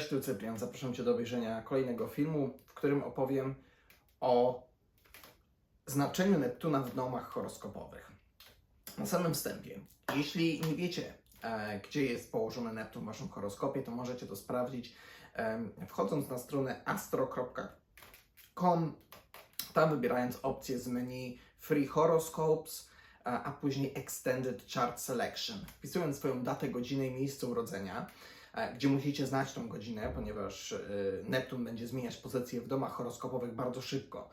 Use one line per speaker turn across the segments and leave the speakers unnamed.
Cześć, tu Cyprian. Zapraszam Cię do obejrzenia kolejnego filmu, w którym opowiem o znaczeniu Neptuna w domach horoskopowych. Na samym wstępie, jeśli nie wiecie, e, gdzie jest położony Neptun w Waszym horoskopie, to możecie to sprawdzić e, wchodząc na stronę astro.com, tam wybierając opcję z menu Free Horoscopes, a, a później Extended Chart Selection, wpisując swoją datę, godzinę i miejsce urodzenia e, gdzie musicie znać tą godzinę, ponieważ e, Neptun będzie zmieniać pozycję w domach horoskopowych bardzo szybko,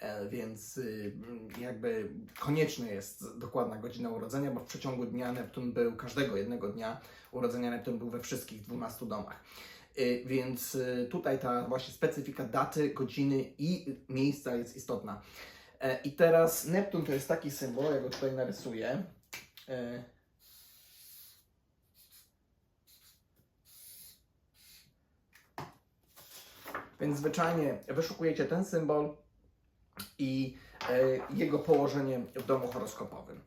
e, więc y, jakby konieczna jest dokładna godzina urodzenia, bo w przeciągu dnia Neptun był, każdego jednego dnia urodzenia Neptun był we wszystkich 12 domach. Więc y, tutaj ta właśnie specyfika daty, godziny i miejsca jest istotna. E, I teraz Neptun to jest taki symbol, ja go tutaj narysuję. Więc zwyczajnie wyszukujecie ten symbol i e, jego położenie w domu horoskopowym.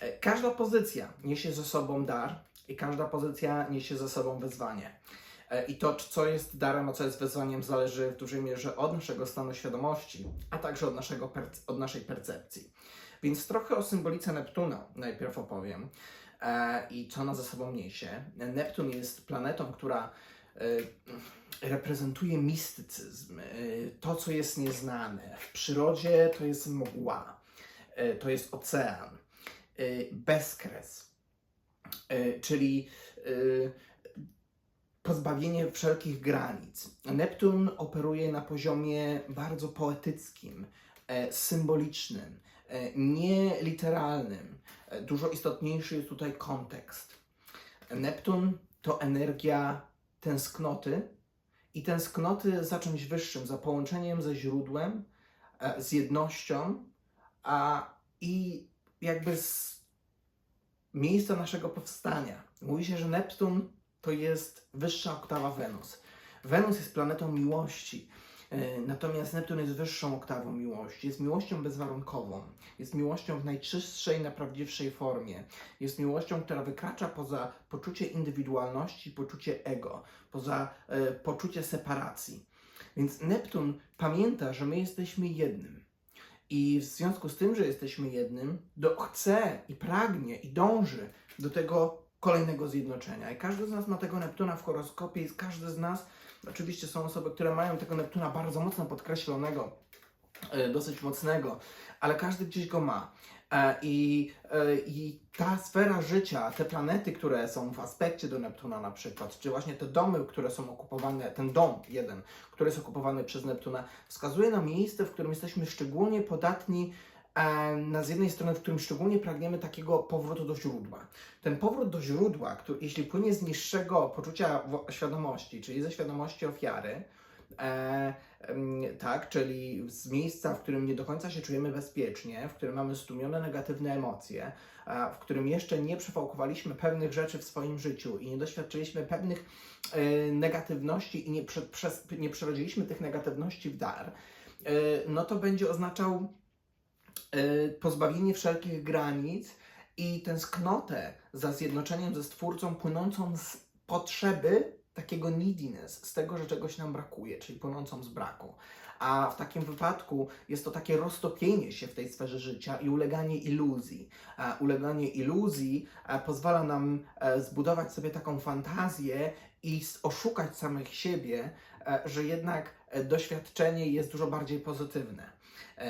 E, każda pozycja niesie ze sobą dar i każda pozycja niesie ze sobą wyzwanie. E, I to, co jest darem, a co jest wyzwaniem, zależy w dużej mierze od naszego stanu świadomości, a także od, naszego od naszej percepcji. Więc trochę o symbolice Neptuna najpierw opowiem i co ona ze sobą niesie. Neptun jest planetą, która reprezentuje mistycyzm, e, to, co jest nieznane. W przyrodzie to jest mgła, e, to jest ocean, e, bezkres, e, czyli e, pozbawienie wszelkich granic. Neptun operuje na poziomie bardzo poetyckim, e, symbolicznym, e, nie literalnym. E, Dużo istotniejszy jest tutaj kontekst. Neptun to energia tęsknoty i tęsknoty za czymś wyższym, za połączeniem ze źródłem, e, z jednością, a i jakby z miejsca naszego powstania. Mówi się, że Neptun to jest wyższa oktawa Wenus. Wenus jest planetą miłości, natomiast Neptun jest wyższą oktawą miłości. Jest miłością bezwarunkową, jest miłością w najczystszej, najprawdziwszej formie. Jest miłością, która wykracza poza poczucie indywidualności, poczucie ego, poza e, poczucie separacji. Więc Neptun pamięta, że my jesteśmy jednym. I w związku z tym, że jesteśmy jednym, do, chce i pragnie i dąży do tego kolejnego zjednoczenia. I każdy z nas ma tego Neptuna w horoskopie i każdy z nas, oczywiście są osoby, które mają tego Neptuna bardzo mocno podkreślonego, e, dosyć mocnego, ale każdy gdzieś go ma. E, I, e, I ta sfera życia, te planety, które są w aspekcie do Neptuna na przykład, czy właśnie te domy, które są okupowane, ten dom jeden, który jest okupowany przez Neptuna, wskazuje na miejsce, w którym jesteśmy szczególnie podatni na z jednej strony, w którym szczególnie pragniemy takiego powrotu do źródła. Ten powrót do źródła, który, jeśli płynie z niższego poczucia świadomości, czyli ze świadomości ofiary, e, tak, czyli z miejsca, w którym nie do końca się czujemy bezpiecznie, w którym mamy stłumione negatywne emocje, w którym jeszcze nie przefałkowaliśmy pewnych rzeczy w swoim życiu i nie doświadczyliśmy pewnych e, negatywności i nie, prze, nie przerodziliśmy tych negatywności w dar, e, no to będzie oznaczał e, pozbawienie wszelkich granic i tęsknotę za zjednoczeniem ze Stwórcą płynącą z potrzeby takiego neediness, z tego, że czegoś nam brakuje, czyli płynącą z braku. A w takim wypadku jest to takie roztopienie się w tej sferze życia i uleganie iluzji. Uleganie iluzji e, pozwala nam e, zbudować sobie taką fantazję i oszukać samych siebie, e, że jednak doświadczenie jest dużo bardziej pozytywne,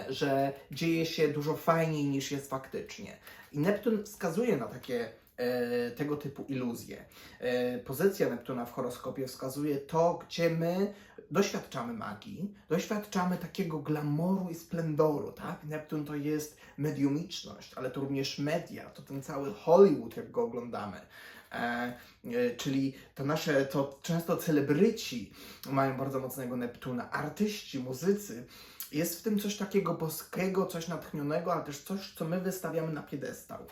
że dzieje się dużo fajniej niż jest faktycznie. I Neptun wskazuje na takie e, tego typu iluzje. E, pozycja Neptuna w horoskopie wskazuje to, gdzie my doświadczamy magii, doświadczamy takiego glamouru i splendoru, tak? Neptun to jest mediumiczność, ale to również media, to ten cały Hollywood, jak go oglądamy. E, e, czyli to nasze, to często celebryci mają bardzo mocnego Neptuna, artyści, muzycy. Jest w tym coś takiego boskiego, coś natchnionego, ale też coś, co my wystawiamy na piedestał.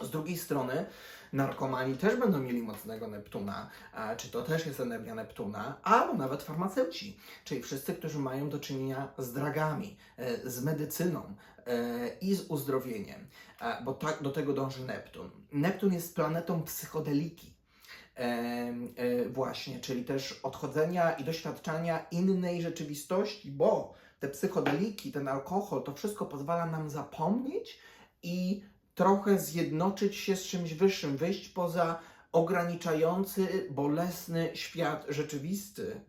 Z drugiej strony, narkomani też będą mieli mocnego Neptuna, czy to też jest energia Neptuna, albo nawet farmaceuci, czyli wszyscy, którzy mają do czynienia z dragami, e, z medycyną e, i z uzdrowieniem, e, bo tak do tego dąży Neptun. Neptun jest planetą psychodeliki. E, właśnie, czyli też odchodzenia i doświadczania innej rzeczywistości, bo te psychodeliki, ten alkohol, to wszystko pozwala nam zapomnieć i trochę zjednoczyć się z czymś wyższym, wyjść poza ograniczający, bolesny świat rzeczywisty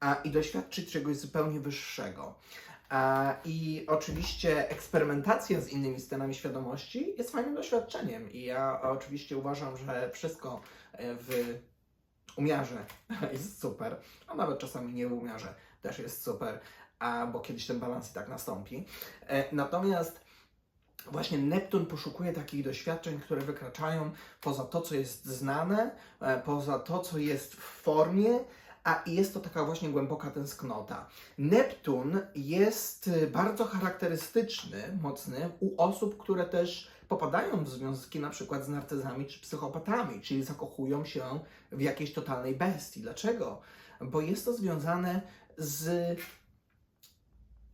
a, i doświadczyć czegoś zupełnie wyższego. A, I oczywiście eksperymentacja z innymi stanami świadomości jest fajnym doświadczeniem. I ja oczywiście uważam, że wszystko w umiarze jest super, a nawet czasami nie w umiarze też jest super, a, bo kiedyś ten balans i tak nastąpi. E, Natomiast właśnie Neptun poszukuje takich doświadczeń, które wykraczają poza to, co jest znane, e, poza to, co jest w formie, a jest to taka właśnie głęboka tęsknota. Neptun jest y, bardzo charakterystyczny, mocny u osób, które też popadają w związki na przykład z narcyzami czy psychopatami, czyli zakochują się w jakiejś totalnej bestii. Dlaczego? Bo jest to związane z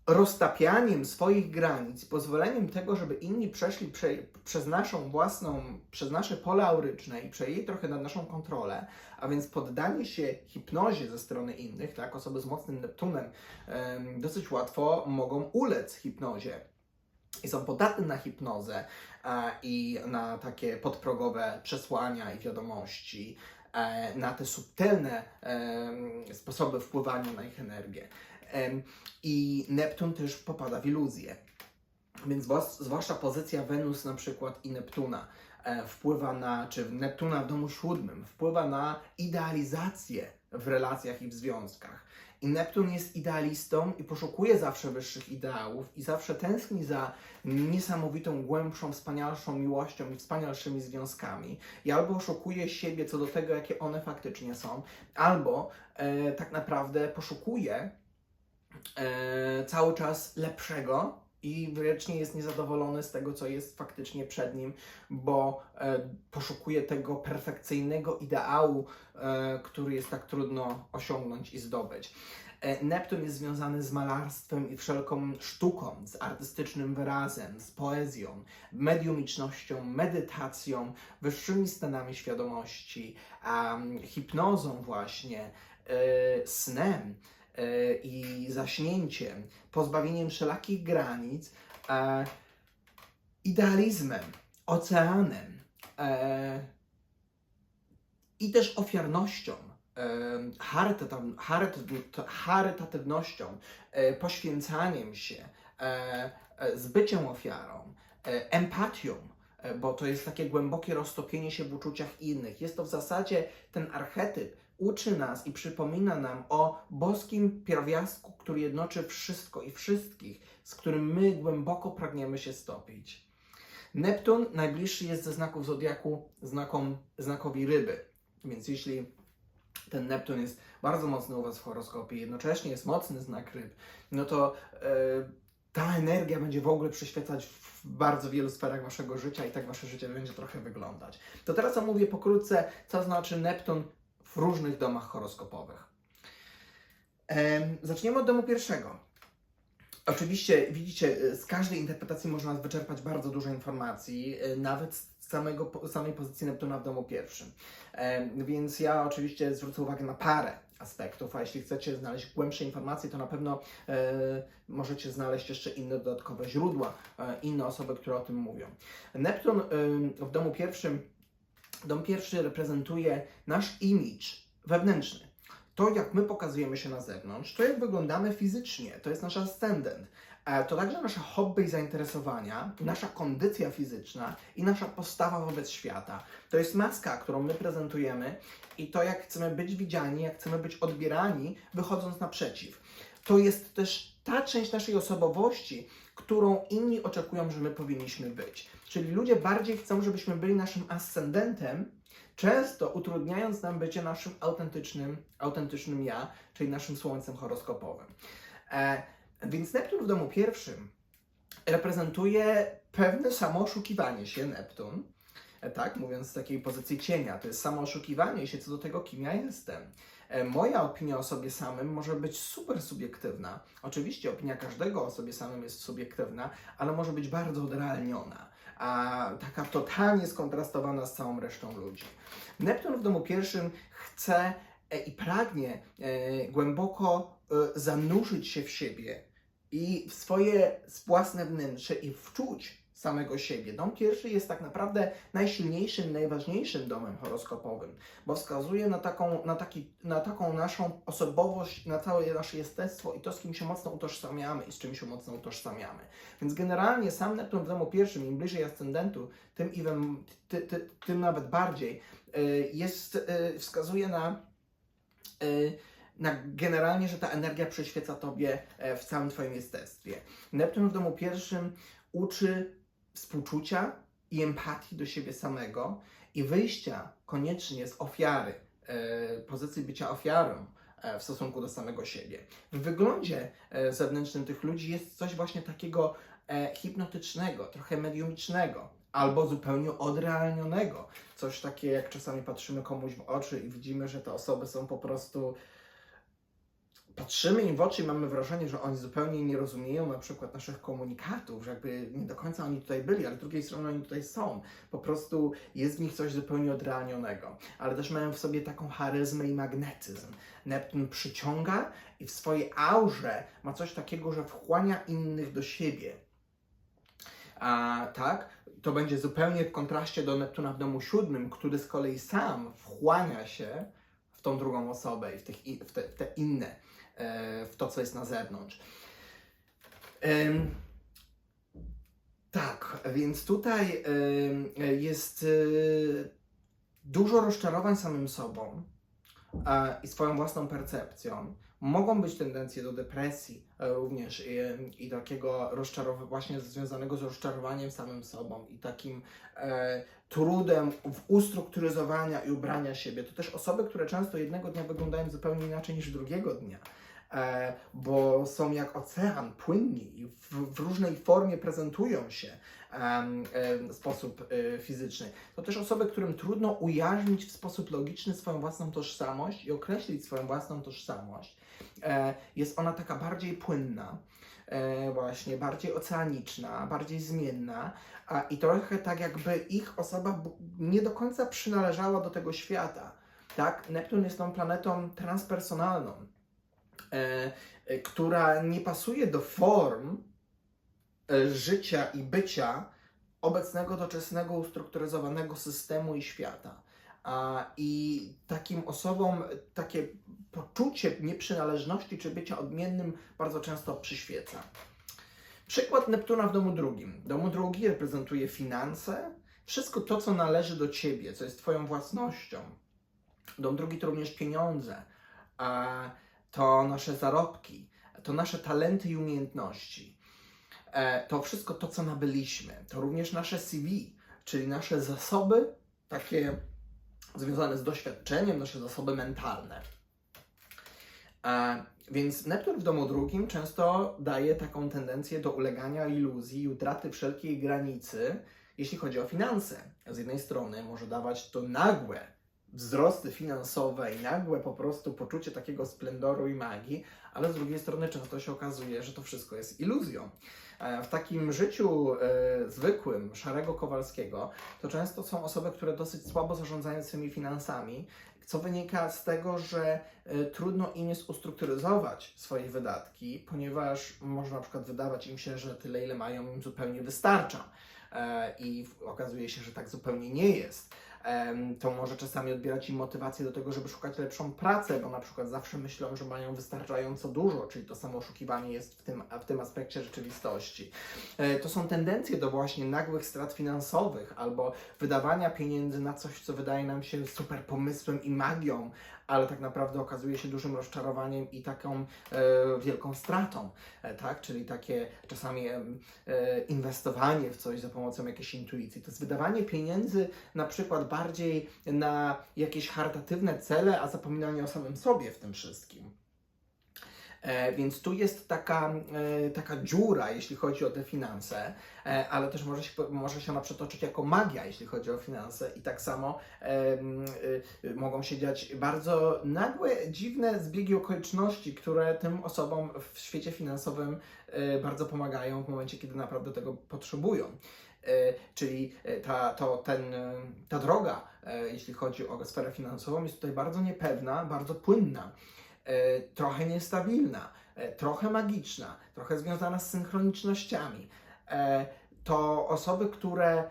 roztapianiem swoich granic, pozwoleniem tego, żeby inni przeszli prze, przez naszą własną, przez nasze pole auryczne i przejęli trochę nad naszą kontrolę, a więc poddanie się hipnozie ze strony innych, tak, osoby z mocnym Neptunem em, dosyć łatwo mogą ulec hipnozie i są podatne na hipnozę a, i na takie podprogowe przesłania i wiadomości, e, na te subtelne sposoby wpływania na ich energię. I Neptun też popada w iluzję. Więc zwłasz- zwłaszcza pozycja Wenus na przykład i Neptuna e, wpływa na, czy Neptuna w domu siódmym, wpływa na idealizację w relacjach i w związkach. I Neptun jest idealistą i poszukuje zawsze wyższych ideałów i zawsze tęskni za niesamowitą, głębszą, wspanialszą miłością i wspanialszymi związkami. I albo oszukuje siebie co do tego, jakie one faktycznie są, albo e, tak naprawdę poszukuje e, cały czas lepszego i wiecznie jest niezadowolony z tego, co jest faktycznie przed nim, bo e, poszukuje tego perfekcyjnego ideału, e, który jest tak trudno osiągnąć i zdobyć. E, Neptun jest związany z malarstwem i wszelką sztuką, z artystycznym wyrazem, z poezją, mediumicznością, medytacją, wyższymi stanami świadomości, um, hipnozą właśnie, e, snem i zaśnięciem, pozbawieniem wszelakich granic, e, idealizmem, oceanem e, i też ofiarnością, e, charytatyw- charyt- charytatywnością, e, poświęcaniem się, e, e, z byciem ofiarą, e, empatią, e, bo to jest takie głębokie roztopienie się w uczuciach innych. Jest to w zasadzie ten archetyp, uczy nas i przypomina nam o boskim pierwiastku, który jednoczy wszystko i wszystkich, z którym my głęboko pragniemy się stopić. Neptun najbliższy jest ze znaków zodiaku znakom, znakowi ryby, więc jeśli ten Neptun jest bardzo mocny u Was w horoskopie, jednocześnie jest mocny znak ryb, no to e, ta energia będzie w ogóle przyświecać w bardzo wielu sferach Waszego życia i tak Wasze życie będzie trochę wyglądać. To teraz omówię pokrótce, co znaczy Neptun w różnych domach horoskopowych. Em, zaczniemy od domu pierwszego. Oczywiście, widzicie, z każdej interpretacji można wyczerpać bardzo dużo informacji, e, nawet z samego, samej pozycji Neptuna w domu pierwszym. Więc ja oczywiście zwrócę uwagę na parę aspektów, a jeśli chcecie znaleźć głębsze informacje, to na pewno e, możecie znaleźć jeszcze inne dodatkowe źródła, e, inne osoby, które o tym mówią. Neptun w domu pierwszym, dom pierwszy reprezentuje nasz image wewnętrzny. To, jak my pokazujemy się na zewnątrz, to jak wyglądamy fizycznie, to jest nasz ascendent. E, To także nasze hobby i zainteresowania, nasza kondycja fizyczna i nasza postawa wobec świata. To jest maska, którą my prezentujemy i to, jak chcemy być widziani, jak chcemy być odbierani, wychodząc naprzeciw. To jest też ta część naszej osobowości, którą inni oczekują, że my powinniśmy być. Czyli ludzie bardziej chcą, żebyśmy byli naszym ascendentem, często utrudniając nam bycie naszym autentycznym, autentycznym ja, czyli naszym słońcem horoskopowym. E, więc Neptun w domu pierwszym reprezentuje pewne samo oszukiwanie się Neptun, e, tak, mówiąc z takiej pozycji cienia. To jest samo oszukiwanie się co do tego, kim ja jestem. E, Moja opinia o sobie samym może być super subiektywna. Oczywiście opinia każdego o sobie samym jest subiektywna, ale może być bardzo odrealniona, a taka totalnie skontrastowana z całą resztą ludzi. Neptun w domu pierwszym chce e, i pragnie e, głęboko e, zanurzyć się w siebie i w swoje własne wnętrze i wczuć samego siebie. Dom pierwszy jest tak naprawdę najsilniejszym, najważniejszym domem horoskopowym, bo wskazuje na taką, na taki, na taką naszą osobowość, na całe nasze jestestwo i to, z kim się mocno utożsamiamy i z czym się mocno utożsamiamy. Więc generalnie sam Neptun w domu pierwszym, im bliżej ascendentu, tym, even, ty, ty, tym nawet bardziej, y, jest, y, wskazuje na y, na generalnie, że ta energia przyświeca Tobie e, w całym Twoim jestestwie. Neptun w domu pierwszym uczy współczucia i empatii do siebie samego i wyjścia koniecznie z ofiary, e, pozycji bycia ofiarą e, w stosunku do samego siebie. W wyglądzie e, zewnętrznym tych ludzi jest coś właśnie takiego hipnotycznego, trochę mediumicznego. Albo zupełnie odrealnionego. Coś takie, jak czasami patrzymy komuś w oczy i widzimy, że te osoby są po prostu patrzymy im w oczy i mamy wrażenie, że oni zupełnie nie rozumieją na przykład naszych komunikatów, że jakby nie do końca oni tutaj byli, ale z drugiej strony oni tutaj są. Po prostu jest w nich coś zupełnie odrealnionego. Ale też mają w sobie taką charyzmę i magnetyzm. Neptun przyciąga i w swojej aurze ma coś takiego, że wchłania innych do siebie. A tak, to będzie zupełnie w kontraście do Neptuna w domu siódmym, który z kolei sam wchłania się w tą drugą osobę i w, w, te, w te inne, w to, co jest na zewnątrz. Tak, więc tutaj jest e, dużo rozczarowań samym sobą e, i swoją własną percepcją. Mogą być tendencje do depresji e, również i, i takiego rozczarowania, właśnie związanego z rozczarowaniem samym sobą i takim e, trudem w ustrukturyzowania i ubrania siebie. To też osoby, które często jednego dnia wyglądają zupełnie inaczej niż drugiego dnia. E, bo są jak ocean, płynni i w, różnej formie prezentują się w sposób e, fizyczny. To też osoby, którym trudno ujarzmić w sposób logiczny swoją własną tożsamość i określić swoją własną tożsamość. E, jest ona taka bardziej płynna, e, właśnie bardziej oceaniczna, bardziej zmienna a, i trochę tak jakby ich osoba nie do końca przynależała do tego świata. Tak? Neptun jest tą planetą transpersonalną, która nie pasuje do form e, życia i bycia obecnego, doczesnego, ustrukturyzowanego systemu i świata. I takim osobom takie poczucie nieprzynależności czy bycia odmiennym bardzo często przyświeca. Przykład Neptuna w domu drugim. Domu drugi reprezentuje finanse, wszystko to, co należy do ciebie, co jest twoją własnością. Dom drugi to również pieniądze, a to nasze zarobki, to nasze talenty i umiejętności. E, To wszystko to, co nabyliśmy, to również nasze CV, czyli nasze zasoby takie związane z doświadczeniem, nasze zasoby mentalne. E, Więc Neptun w domu drugim często daje taką tendencję do ulegania iluzji i utraty wszelkiej granicy, jeśli chodzi o finanse. Z jednej strony może dawać to nagłe wzrosty finansowe i nagłe po prostu poczucie takiego splendoru i magii, ale z drugiej strony często się okazuje, że to wszystko jest iluzją. E, W takim życiu e, zwykłym, szarego Kowalskiego, to często są osoby, które dosyć słabo zarządzają swymi finansami, co wynika z tego, że e, trudno im jest ustrukturyzować swoje wydatki, ponieważ może na przykład wydawać im się, że tyle, ile mają, im zupełnie wystarcza. E, I okazuje się, że tak zupełnie nie jest. To może czasami odbierać im motywację do tego, żeby szukać lepszą pracę, bo na przykład zawsze myślą, że mają wystarczająco dużo, czyli to samo oszukiwanie jest w tym, w tym aspekcie rzeczywistości. E, To są tendencje do właśnie nagłych strat finansowych albo wydawania pieniędzy na coś, co wydaje nam się super pomysłem i magią, ale tak naprawdę okazuje się dużym rozczarowaniem i taką e, wielką stratą, e, tak? Czyli takie czasami e, inwestowanie w coś za pomocą jakiejś intuicji. To jest wydawanie pieniędzy na przykład bardziej na jakieś charytatywne cele, a zapominanie o samym sobie w tym wszystkim. E, więc tu jest taka, e, taka dziura, jeśli chodzi o te finanse, e, ale też może się, może się ona przetoczyć jako magia, jeśli chodzi o finanse i tak samo mogą się dziać bardzo nagłe, dziwne zbiegi okoliczności, które tym osobom w świecie finansowym bardzo pomagają w momencie, kiedy naprawdę tego potrzebują. Czyli ta, to, ten, ta droga, jeśli chodzi o sferę finansową, jest tutaj bardzo niepewna, bardzo płynna, trochę niestabilna, e, trochę magiczna, trochę związana z synchronicznościami. E, To osoby, które.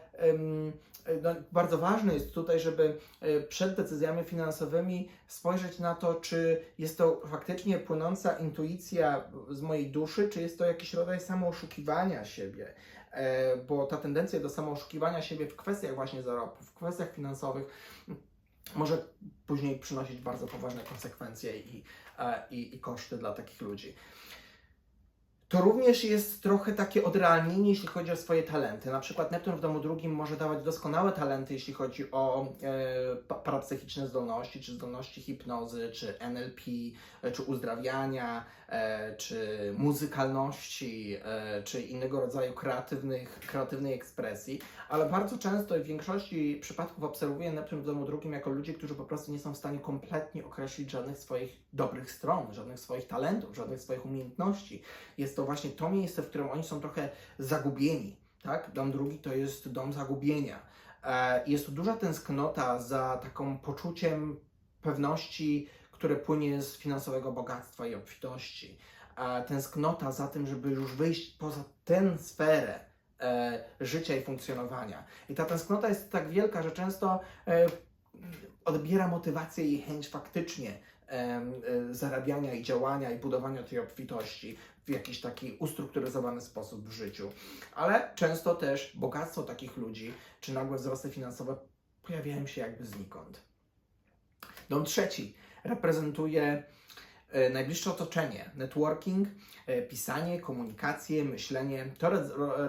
no, bardzo ważne jest tutaj, żeby e, przed decyzjami finansowymi spojrzeć na to, czy jest to faktycznie płynąca intuicja z mojej duszy, czy jest to jakiś rodzaj samooszukiwania siebie. E, Bo ta tendencja do samooszukiwania siebie w kwestiach właśnie zarobków, w kwestiach finansowych może później przynosić bardzo poważne konsekwencje i, e, i, i koszty dla takich ludzi. To również jest trochę takie odrealnienie, jeśli chodzi o swoje talenty. Na przykład Neptun w domu drugim może dawać doskonałe talenty, jeśli chodzi o e, pa- parapsychiczne zdolności, czy zdolności hipnozy, czy NLP, e, czy uzdrawiania, e, czy muzykalności, e, czy innego rodzaju kreatywnych, kreatywnej ekspresji, ale bardzo często i w większości przypadków obserwuję Neptun w domu drugim jako ludzi, którzy po prostu nie są w stanie kompletnie określić żadnych swoich dobrych stron, żadnych swoich talentów, żadnych swoich umiejętności. Jest to właśnie to miejsce, w którym oni są trochę zagubieni. Tak? Dom drugi to jest dom zagubienia. E, Jest tu duża tęsknota za taką poczuciem pewności, które płynie z finansowego bogactwa i obfitości. E, Tęsknota za tym, żeby już wyjść poza tę sferę e, życia i funkcjonowania. I ta tęsknota jest tak wielka, że często odbiera motywację i chęć faktycznie zarabiania i działania i budowania tej obfitości w jakiś taki ustrukturyzowany sposób w życiu. Ale często też bogactwo takich ludzi, czy nagłe wzrosty finansowe pojawiają się jakby znikąd. Dom trzeci reprezentuje e, najbliższe otoczenie, networking, e, pisanie, komunikację, myślenie. To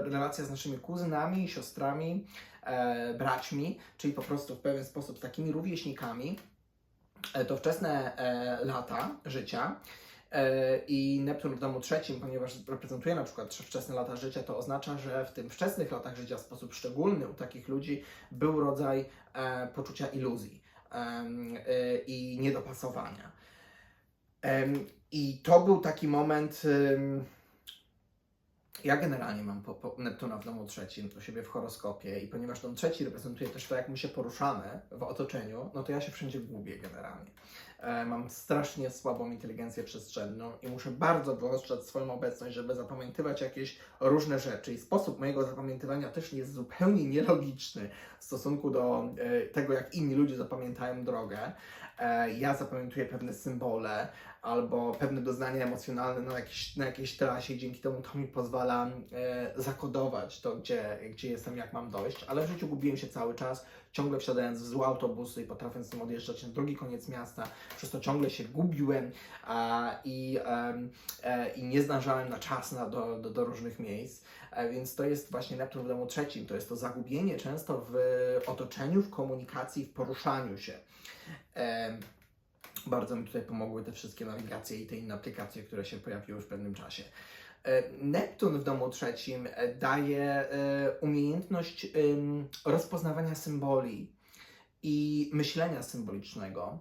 relacja z naszymi kuzynami, siostrami, e, braćmi, czyli po prostu w pewien sposób z takimi rówieśnikami. To wczesne lata życia. E, I Neptun w domu trzecim, ponieważ reprezentuje na przykład wczesne lata życia, to oznacza, że w tym wczesnych latach życia w sposób szczególny u takich ludzi był rodzaj e, poczucia iluzji e, i niedopasowania. I to był taki moment. ja generalnie mam po, po Neptuna w domu trzecim u siebie w horoskopie i ponieważ dom trzeci reprezentuje też to, jak my się poruszamy w otoczeniu, no to ja się wszędzie gubię generalnie. E, mam strasznie słabą inteligencję przestrzenną i muszę bardzo wyostrzać swoją obecność, żeby zapamiętywać jakieś różne rzeczy. I sposób mojego zapamiętywania też jest zupełnie nielogiczny w stosunku do e, tego, jak inni ludzie zapamiętają drogę. E, ja zapamiętuję pewne symbole albo pewne doznania emocjonalne na jakiejś, na jakiejś trasie i dzięki temu to mi pozwala zakodować to, gdzie, gdzie jestem, jak mam dojść, ale w życiu gubiłem się cały czas, ciągle wsiadając w złe autobusy i potrafiąc tym odjeżdżać na drugi koniec miasta, przez to ciągle się gubiłem a, i, e, i nie zdążałem na czas na, do, do, do różnych miejsc. E, Więc to jest właśnie Neptun w domu trzecim. To jest to zagubienie często w otoczeniu, w komunikacji, w poruszaniu się. Em, Bardzo mi tutaj pomogły te wszystkie nawigacje i te inne aplikacje, które się pojawiły w pewnym czasie. E, Neptun w domu trzecim e, daje e, umiejętność rozpoznawania symboli i myślenia symbolicznego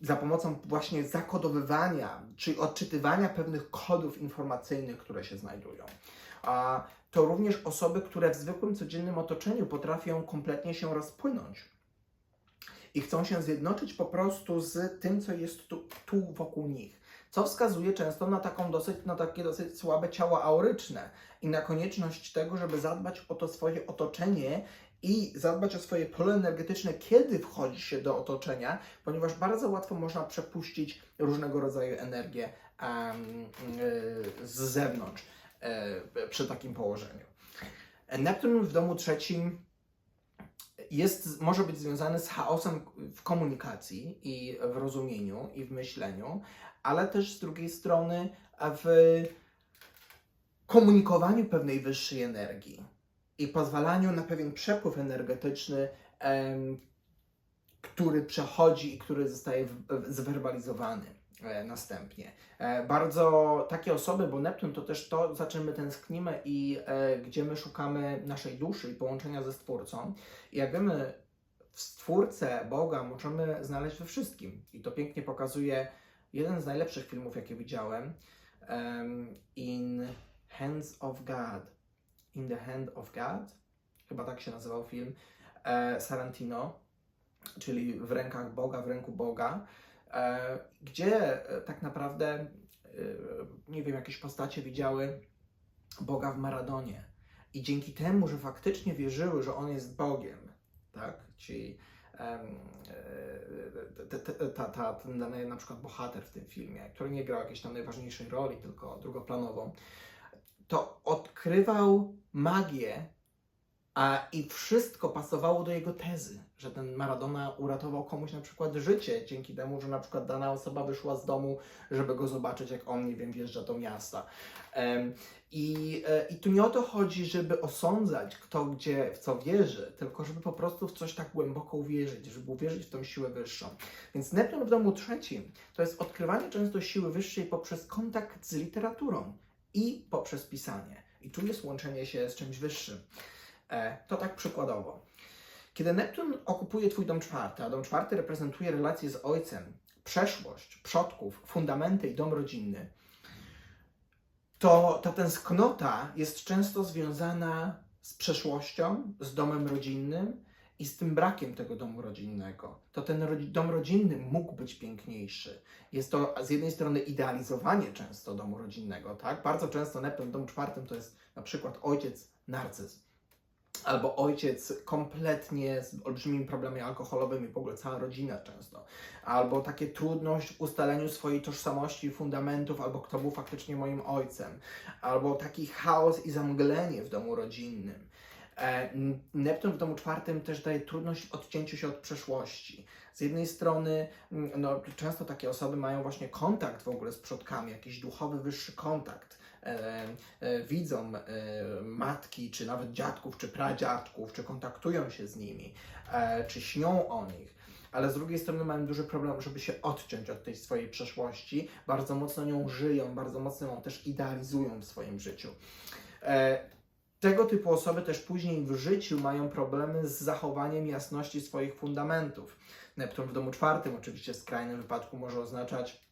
za pomocą właśnie zakodowywania, czyli odczytywania pewnych kodów informacyjnych, które się znajdują. A to również osoby, które w zwykłym, codziennym otoczeniu potrafią kompletnie się rozpłynąć i chcą się zjednoczyć po prostu z tym, co jest tu, tu wokół nich. Co wskazuje często na, taką dosyć, na takie dosyć słabe ciało auryczne i na konieczność tego, żeby zadbać o to swoje otoczenie i zadbać o swoje pole energetyczne, kiedy wchodzi się do otoczenia, ponieważ bardzo łatwo można przepuścić różnego rodzaju energię y, z zewnątrz e, przy takim położeniu. Neptun w domu trzecim jest, może być związany z chaosem w komunikacji i w rozumieniu i w myśleniu, ale też z drugiej strony w komunikowaniu pewnej wyższej energii i pozwalaniu na pewien przepływ energetyczny, em, który przechodzi i który zostaje zwerbalizowany następnie. E, bardzo takie osoby, bo Neptun to też to, za czym my tęsknimy i e, gdzie my szukamy naszej duszy i połączenia ze Stwórcą. I jak wiemy, w Stwórcę Boga możemy znaleźć we wszystkim. I to pięknie pokazuje jeden z najlepszych filmów, jakie widziałem. em, in Hands of God. In the Hand of God. Chyba tak się nazywał film. E, Sarantino, czyli w rękach Boga, w ręku Boga. E, gdzie e, tak naprawdę, e, nie wiem, jakieś postacie widziały Boga w Maradonie. I dzięki temu, że faktycznie wierzyły, że On jest Bogiem, tak? Czyli te- ta, ta, ten dany na przykład bohater w tym filmie, który nie grał jakiejś tam najważniejszej roli, tylko drugoplanową, to odkrywał magię, a i wszystko pasowało do jego tezy, że ten Maradona uratował komuś na przykład życie dzięki temu, że na przykład dana osoba wyszła z domu, żeby go zobaczyć, jak on, nie wiem, wjeżdża do miasta. Em, I, e, I tu nie o to chodzi, żeby osądzać, kto gdzie w co wierzy, tylko żeby po prostu w coś tak głęboko uwierzyć, żeby uwierzyć w tą siłę wyższą. Więc Neptun w domu trzecim to jest odkrywanie często siły wyższej poprzez kontakt z literaturą i poprzez pisanie. I tu jest łączenie się z czymś wyższym. E, To tak przykładowo. Kiedy Neptun okupuje Twój dom czwarty, a dom czwarty reprezentuje relacje z ojcem, przeszłość, przodków, fundamenty i dom rodzinny, to ta tęsknota jest często związana z przeszłością, z domem rodzinnym i z tym brakiem tego domu rodzinnego. To ten dom rodzinny mógł być piękniejszy. Jest to z jednej strony idealizowanie często domu rodzinnego, tak? Bardzo często Neptun w domu czwartym to jest na przykład ojciec narcyz. Albo ojciec kompletnie z olbrzymimi problemami alkoholowymi, w ogóle cała rodzina często. Albo takie trudność w ustaleniu swojej tożsamości, fundamentów, albo kto był faktycznie moim ojcem. Albo taki chaos i zamglenie w domu rodzinnym. E, Neptun w domu czwartym też daje trudność w odcięciu się od przeszłości. Z jednej strony, mm, no, często takie osoby mają właśnie kontakt w ogóle z przodkami, jakiś duchowy, wyższy kontakt. E, e, widzą e, matki, czy nawet dziadków, czy pradziadków, czy kontaktują się z nimi, czy śnią o nich. Ale z drugiej strony mają duży problem, żeby się odciąć od tej swojej przeszłości. Bardzo mocno nią żyją, bardzo mocno ją też idealizują w swoim życiu. E, tego typu osoby też później w życiu mają problemy z zachowaniem jasności swoich fundamentów. Neptun w domu czwartym oczywiście w skrajnym wypadku może oznaczać,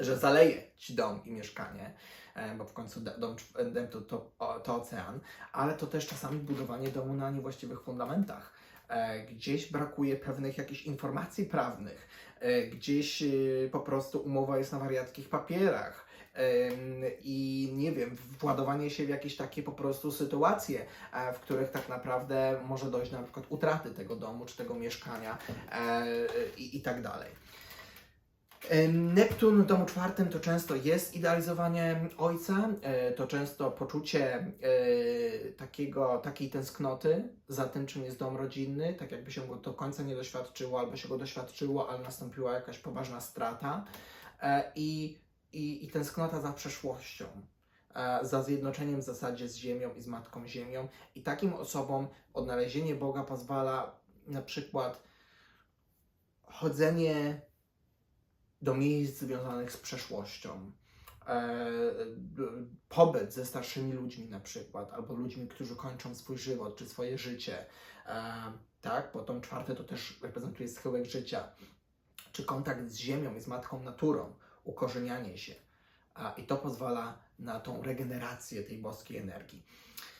że zaleje ci dom i mieszkanie, e, bo w końcu dom czw- Neptun to, o- to ocean, ale to też czasami budowanie domu na niewłaściwych fundamentach. E, Gdzieś brakuje pewnych jakichś informacji prawnych, e, gdzieś e, po prostu umowa jest na wariackich papierach. I nie wiem, władowanie się w jakieś takie po prostu sytuacje, e, w których tak naprawdę może dojść do na przykład utraty tego domu czy tego mieszkania e, i, i tak dalej. Neptun w domu czwartym to często jest idealizowanie ojca, e, to często poczucie e, takiego, takiej tęsknoty za tym, czym jest dom rodzinny, tak jakby się go do końca nie doświadczyło, albo się go doświadczyło, ale nastąpiła jakaś poważna strata e, i, i, i tęsknota za przeszłością, za zjednoczeniem w zasadzie z ziemią i z Matką Ziemią. I takim osobom odnalezienie Boga pozwala na przykład chodzenie do miejsc związanych z przeszłością. E, d- pobyt ze starszymi ludźmi na przykład, albo ludźmi, którzy kończą swój żywot czy swoje życie. E, tak, tą czwarte to też reprezentuje schyłek życia. Czy kontakt z ziemią i z matką naturą, ukorzenianie się. I to pozwala na tą regenerację tej boskiej energii.